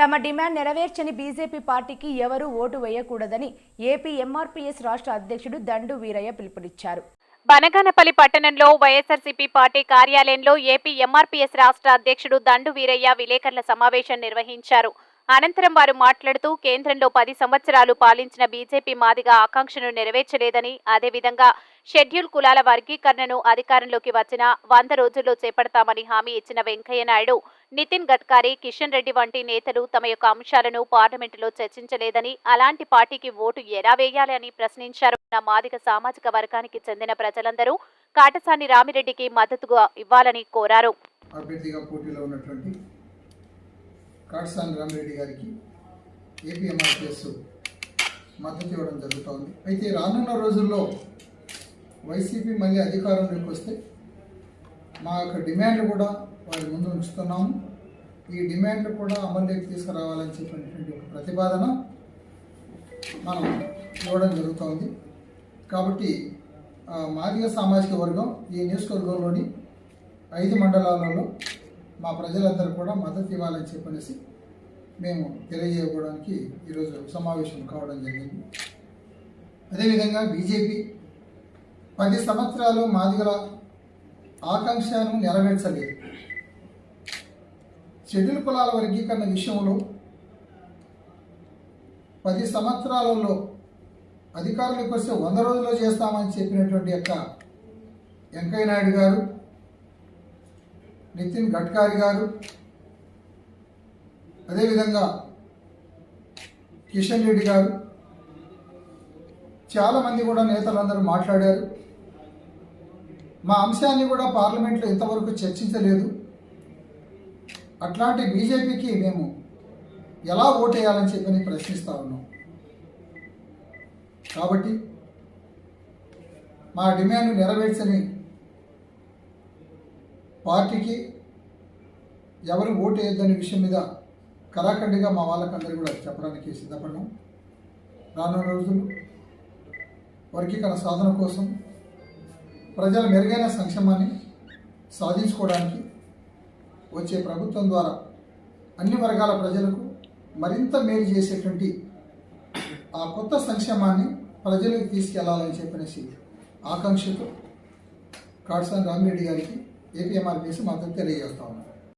తమ demand నెరవేర్చని BJP పార్టీకి ఎవరూ ఓటు వేయకూడదని ఏపీ ఎంఆర్పీఎస్ రాష్ట్ర అధ్యక్షుడు దండు వీరయ్య పిలుపునిచ్చారు. బనగానపల్లి పట్టణంలో వైఎస్ఆర్సీపీ పార్టీ కార్యాలయంలో ఏపీ ఎంఆర్పీఎస్ రాష్ట్ర అధ్యక్షుడు దండు వీరయ్య విలేకరుల సమావేశం నిర్వహించారు. అనంతరం వారు మాట్లాడుతూ కేంద్రంలో పది సంవత్సరాలు పాలించిన బీజేపీ మాదిగా ఆకాంక్షను నెరవేర్చలేదని అదేవిధంగా షెడ్యూల్ కులాల వర్గీకరణను అధికారంలోకి వచ్చిన వంద రోజుల్లో చేపడతామని హామీ ఇచ్చిన వెంకయ్య నాయుడు నితిన్ గడ్కరీ కిషన్ రెడ్డి వంటి నేతలు తమ యొక్క అంశాలను పార్లమెంటులో చర్చించలేదని అలాంటి పార్టీకి ఓటు ఎలా వేయాలి అని ప్రశ్నించారు. మాదిగ సామాజిక వర్గానికి చెందిన ప్రజలందరూ కాటసాని రామిరెడ్డికి మద్దతుగా ఇవ్వాలని కోరారు. అభ్యర్థిగా పోటీలో ఉన్నటువంటి కాటసాని రామిరెడ్డి గారికి ఏపీఎంఆర్పిఎస్ మద్దతు ఇవ్వడం జరుగుతోంది. అయితే రానున్న రోజుల్లో వైసీపీ మళ్ళీ అధికారంలోకి వస్తే మా యొక్క డిమాండ్ కూడా వారి ముందు ఉంచుతున్నాము. ఈ డిమాండ్ కూడా అమల్లోకి తీసుకురావాలని చెప్పినటువంటి ఒక ప్రతిపాదన మనం ఇవ్వడం జరుగుతోంది. కాబట్టి ఆ, మాదిగ సామాజిక వర్గం ఈ నియోజకవర్గంలోని ఐదు మండలాలలో మా ప్రజలందరూ కూడా మద్దతు ఇవ్వాలని చెప్పనేసి మేము తెలియజేయడానికి ఈరోజు సమావేశం కావడం జరిగింది. అదేవిధంగా బీజేపీ పది సంవత్సరాలు మాదిగల ఆకాంక్షను నెరవేర్చలేదు. షెడ్యూల్ కులాల వర్గీకరణ విషయంలో పది సంవత్సరాలలో అధికారులకు వస్తే వంద రోజుల్లో చేస్తామని చెప్పినటువంటి యొక్క వెంకయ్య నాయుడు గారు నితిన్ గడ్కరీ గారు అదేవిధంగా కిషన్ రెడ్డి గారు చాలామంది కూడా నేతలందరూ మాట్లాడారు. మా అంశాన్ని కూడా పార్లమెంట్లో ఇంతవరకు చర్చించలేదు. అట్లాంటి బీజేపీకి మేము ఎలా ఓటేయాలని చెప్పని ప్రశ్నిస్తా ఉన్నాం. కాబట్టి మా డిమాండ్ నెరవేర్చని పార్టీకి ఎవరు ఓటు వేయొద్దనే విషయం మీద కరాఖండిగా మా వాళ్ళకందరూ కూడా చెప్పడానికి సిద్ధపడ్డాం. రానున్న రోజులు వర్గీకరణ సాధన కోసం ప్రజల మెరుగైన సంక్షేమాన్ని సాధించుకోవడానికి వచ్చే ప్రభుత్వం ద్వారా అన్ని వర్గాల ప్రజలకు మరింత మేలు చేసేటువంటి ఆ కొత్త సంక్షేమాన్ని ప్రజలకు తీసుకెళ్ళాలని చెప్పనేసి ఆకాంక్షతో కాట్సాన్ రామిరెడ్డి గారికి ఏపీఎంఆర్పిఎస్ మాత్రం తెలియజేస్తా ఉన్నాం.